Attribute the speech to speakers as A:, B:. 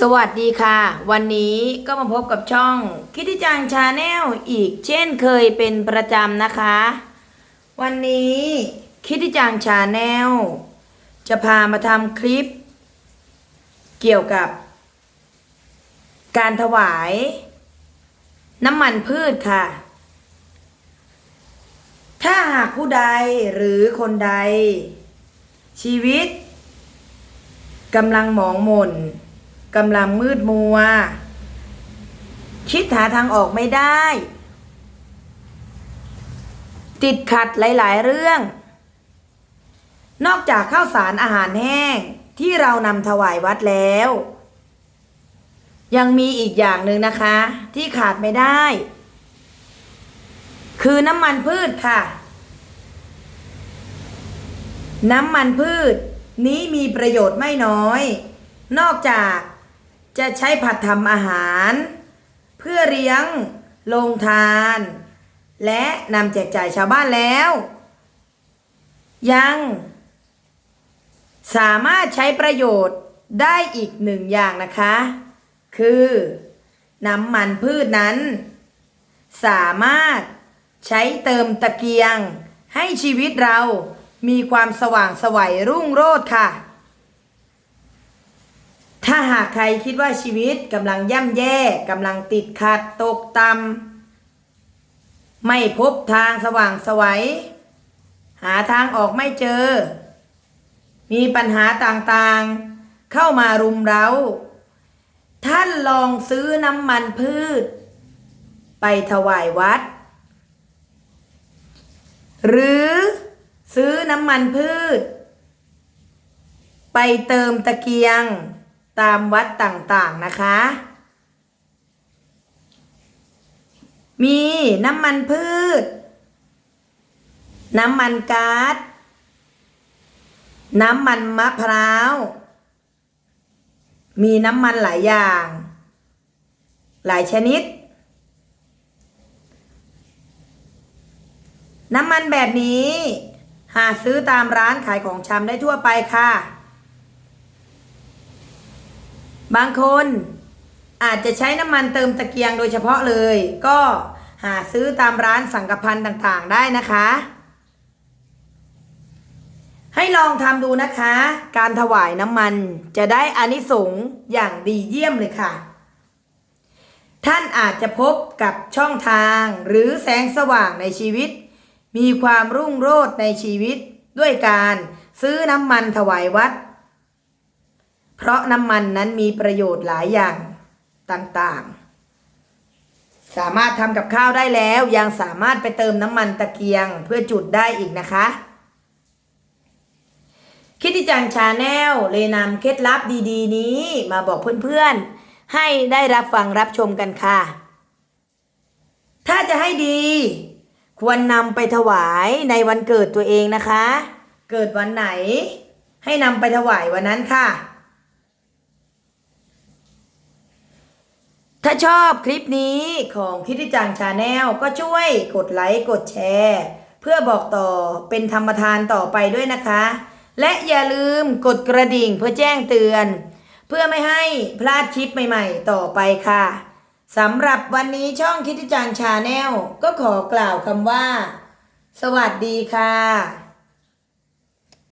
A: สวัสดีค่ะ วันนี้ก็มาพบกับช่องคิดที่จังชาแนลอีกเช่นเคยเป็นประจำนะคะ วันนี้คิดที่จังชาแนลจะพามาทำคลิป เกี่ยวกับ การถวาย น้ำมันพืชค่ะ ถ้าหากผู้ใดหรือคนใด ชีวิตกำลังหมองหม่น กำลังมืดมัว คิดหาทางออกไม่ได้ ติดขัดหลายๆเรื่อง นอกจากข้าวสารอาหารแห้งที่เรานำถวายวัดแล้ว ยังมีอีกอย่างหนึ่งนะคะ ที่ขาดไม่ได้ คือน้ำมันพืชค่ะ น้ำมันพืชนี้มีประโยชน์ไม่น้อย นอกจาก จะใช้ผัดทำอาหาร เพื่อเลี้ยงโรงทาน และนำแจกจ่ายชาวบ้านแล้ว ยัง สามารถใช้ประโยชน์ได้อีกหนึ่งอย่างนะคะ คือ น้ำมันพืชนั้น สามารถใช้เติมตะเกียง ให้ชีวิตเรามีความสว่างสวัยรุ่งโรจน์ค่ะ ถ้าหากใครคิดว่าชีวิตกำลังย่ำแย่กำลังติดขัดตกต่ำไม่พบทางสว่างสวัย หาทางออกไม่เจอ มีปัญหาต่างๆ เข้ามารุมเราท่านลองซื้อน้ำมันพืช ไปถวายวัด หรือซื้อน้ำมันพืช ไปเติมตะเกียง ตามวัดต่างๆนะคะ มีน้ำมันพืช น้ำมันก๊าซน้ำมันมะพร้าว มีน้ำมันหลายอย่าง หลายชนิด น้ำมันแบบนี้ หาซื้อตามร้านขายของชำได้ทั่วไปค่ะ บางคนอาจจะใช้น้ำมันเติมตะเกียงโดยเฉพาะเลย ก็หาซื้อตามร้านสังกพันต่างๆได้นะคะ ให้ลองทำดูนะคะ การถวายน้ำมันจะได้อานิสงส์อย่างดีเยี่ยมเลยค่ะ ท่านอาจจะพบกับช่องทางหรือแสงสว่างในชีวิต มีความรุ่งโรจน์ในชีวิตด้วยการซื้อน้ำมันถวายวัด เพราะน้ำมันนั้นมีประโยชน์หลายอย่างต่างๆ สามารถทำกับข้าวได้แล้วยังสามารถไปเติมน้ำมันตะเกียงเพื่อจุดได้อีกนะคะ คิดจังชาแนลเลยนำเคล็ดลับดีๆ นี้มาบอกเพื่อนๆ ให้ได้รับฟังรับชมกันค่ะ ถ้าจะให้ดี ควรนำไปถวายในวันเกิดตัวเองนะคะ เกิดวันไหน ให้นำไปถวายวันนั้นค่ะ ถ้าชอบคลิปนี้ของคิดที่จังชาแนลก็ช่วยกดไลค์กดแชร์ เพื่อบอกต่อเป็นธรรมทานต่อไปด้วยนะคะ และอย่าลืมกดกระดิ่งเพื่อแจ้งเตือน เพื่อไม่ให้พลาดคลิปใหม่ๆ ต่อไปค่ะสำหรับวันนี้ช่องคิดที่จังชาแนลก็ขอกล่าวคำว่า สวัสดีค่ะ